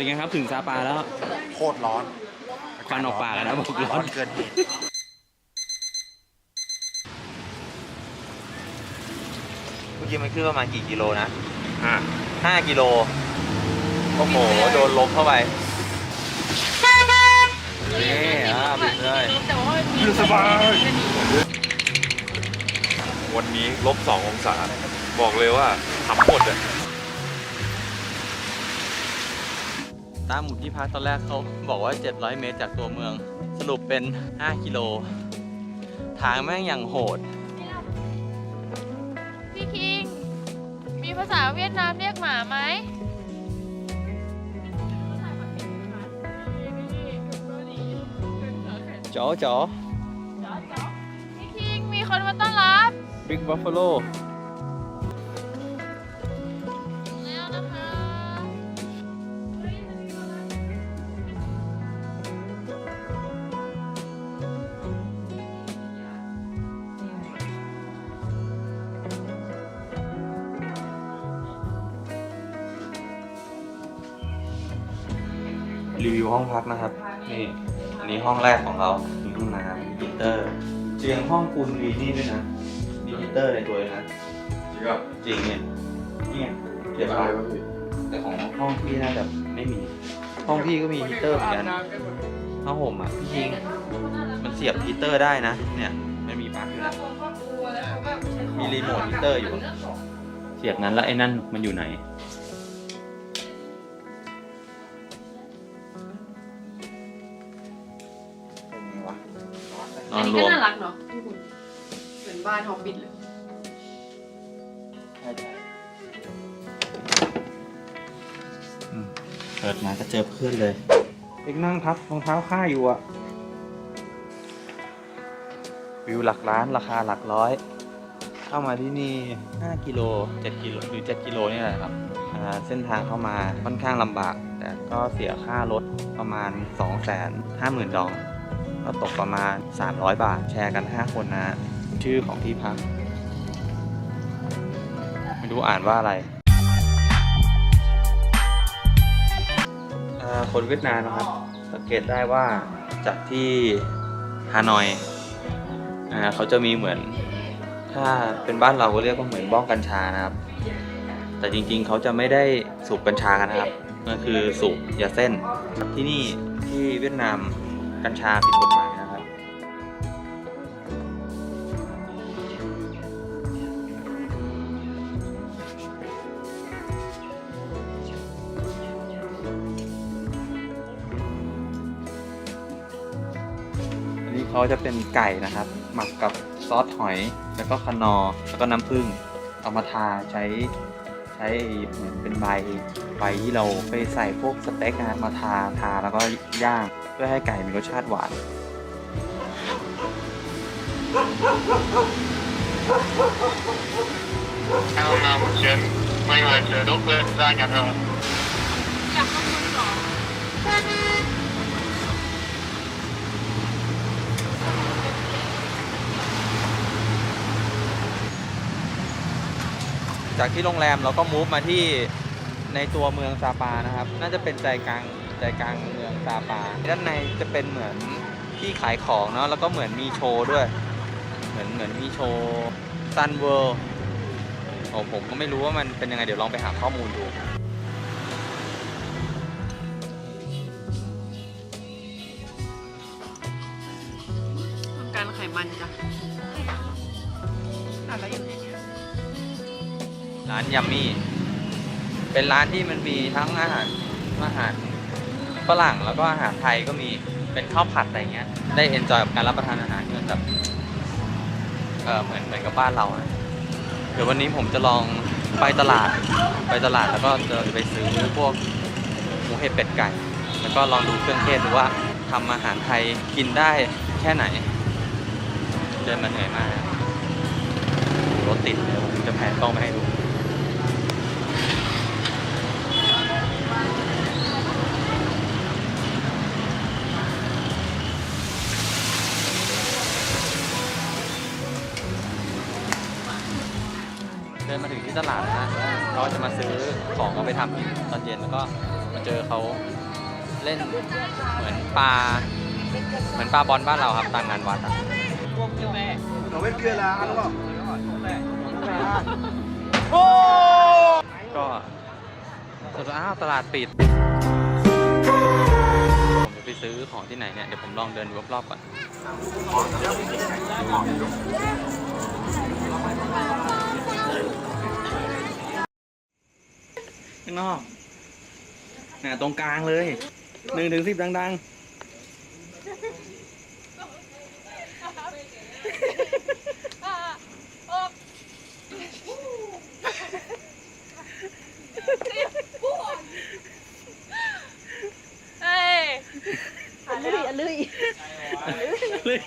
เป็นไงครับถึงซาปาแล้ว โคตรร้อนควันออกปากแล้วนะบอกร้ร้ออนนเกินเหตุ เมื่อกี้มันขึ้นประมาณกี่กิโลนะอะห้ากิโล โอ้โห โดนลมเข้าไปนี่อะบิดเลยอยู่สบาย วันนี้ลบสององศา บอกเลยว่าทำหมดอะ ตามหมุดที่พักตอนแรกเขาบอกว่า 700 เมตรจากตัวเมือง สรุปเป็น 5 กิโล ทางแม่งอย่างโหด พี่คิง มีภาษาเวียดนามเรียกหมาไหมจ๋อจ๋อพี่คิง มีคนมาต้อนรับบิ๊ก รีวิวห้องพักนะครับนี่อันนี้ห้องแรกของเรามีห้องน้ำมีฮีตเตอร์เตียงห้องคุณมีนี่ด้วยนะมีฮีตเตอร์ในตัวเลยนะจริงอะจริงเนี่ยเนี่ยเก็บอะไรไว้วะพี่แต่ของห้องพี่น่าจะไม่มี ห้องพี่ก็มีฮีตเตอร์เหมือนกันผ้าห่มอะพี่ยิงมันเสียบฮีตเตอร์ได้นะ เนี่ยมันมีปลั๊กอยู่นะมีรีโมทฮีตเตอร์อยู่ เสียบนั้นแล้วไอ้นั่นมันอยู่ไหน นออันนนี้รก็วมน่ารักเนาะพี่คุณเหมือนบ้านฮอบบิทเลย อืมเปิดมาก็เจอเพื่อนเลย เอ็กนั่งพับรองเท้าค่าอยู่อะวิวหลักล้านราคาหลักร้อย เข้ามาที่นี่ 5 กิโล 7 กิโลหรือ 7 กิโลนี่แหละครับอ่าเส้นทางเข้ามาค่อนข้างลำบาก แต่ก็เสียค่ารถประมาณ 2 5 0 0 0 0ดอง ก็ตกประมาณ 300 บาท แชร์กัน 5 คนนะ ชื่อของที่พัก ไม่รู้อ่านว่าอะไร คนเวียดนามนะครับ สังเกตได้ว่าจากที่ฮานอยอเขาจะมีเหมือน ถ้าเป็นบ้านเราก็เรียกว่าเหมือนบ้องกัญชานะครับ แต่จริงๆเขาจะไม่ได้สูบกัญชากันนะครับก็คือสูบยาเส้น ที่นี่ที่เวียดนาม กัญชาผิดกฎหมายนะครับ อันนี้เขาจะเป็นไก่นะครับ หมักกับซอสหอยแล้วก็คนอแล้วก็น้ำผึ้งเอามาทาใช้ใช้เหมือนเป็นใบใบที่เราไปใส่พวกสเต็กนะมาทาทาแล้วก็ย่าง พื่อให้ไก่มีรสชาติหวาน Theo là một chuyến quay về trời đốt lên ra nhà thờ อยากข้างบนเหรอจากที่โรงแรมเราก็มูฟมาที่ในตัวเมืองซาปานะครับ น่าจะเป็นใจกลาง ใจกลางเมืองซาปา ด้านในจะเป็นเหมือนที่ขายของเนาะแล้วก็เหมือนมีโชว์ด้วย เหมือนเหมือนมีโชว์ซันเวิลด์โอ้ผมก็ไม่รู้ว่ามันเป็นยังไง เดี๋ยวลองไปหาข้อมูลดูต้องการไขมันจ้ะอะไรอยู่ในนี้ร้านยัมมี่ เป็นร้านที่มันมีทั้งอาหารอาหาร ฝรั่งแล้วก็อาหารไทยก็มีเป็นข้าวผัดอะไรเงี้ย ได้เอนจอยกับการรับประทานอาหารที่มันแบบเออเหมือนเหมือนกับบ้านเราอะเดี๋ยววันนี้ผมจะลองไปตลาด ไปตลาดแล้วก็จะไปซื้อพวกหมูเห็ดเป็ดไก่ แล้วก็ลองดูเครื่องเทศดูว่าทำอาหารไทยกินได้แค่ไหน เดินมาเหนื่อยมากรถติดเลยผมจะแผนกล้องไปให้ดู ที่ตลาดนะเราจะมาซื้อของเอาไปทำกินตอนเย็นแล้วก็มาเจอเขาเล่นเหมือนปลาเหมือนปลาบอลบ้านเราครับตามงานวัดอะก็สุดท้ายอ้าวตลาดปิด ผมจะไปซื้อของที่ไหนเนี่ย เดี๋ยวผมลองเดินดูรอบๆก่อน ข้างนอกน่ะตรงกลางเลยหนึ่งถึงสิบดังเฮ้ยๆเลย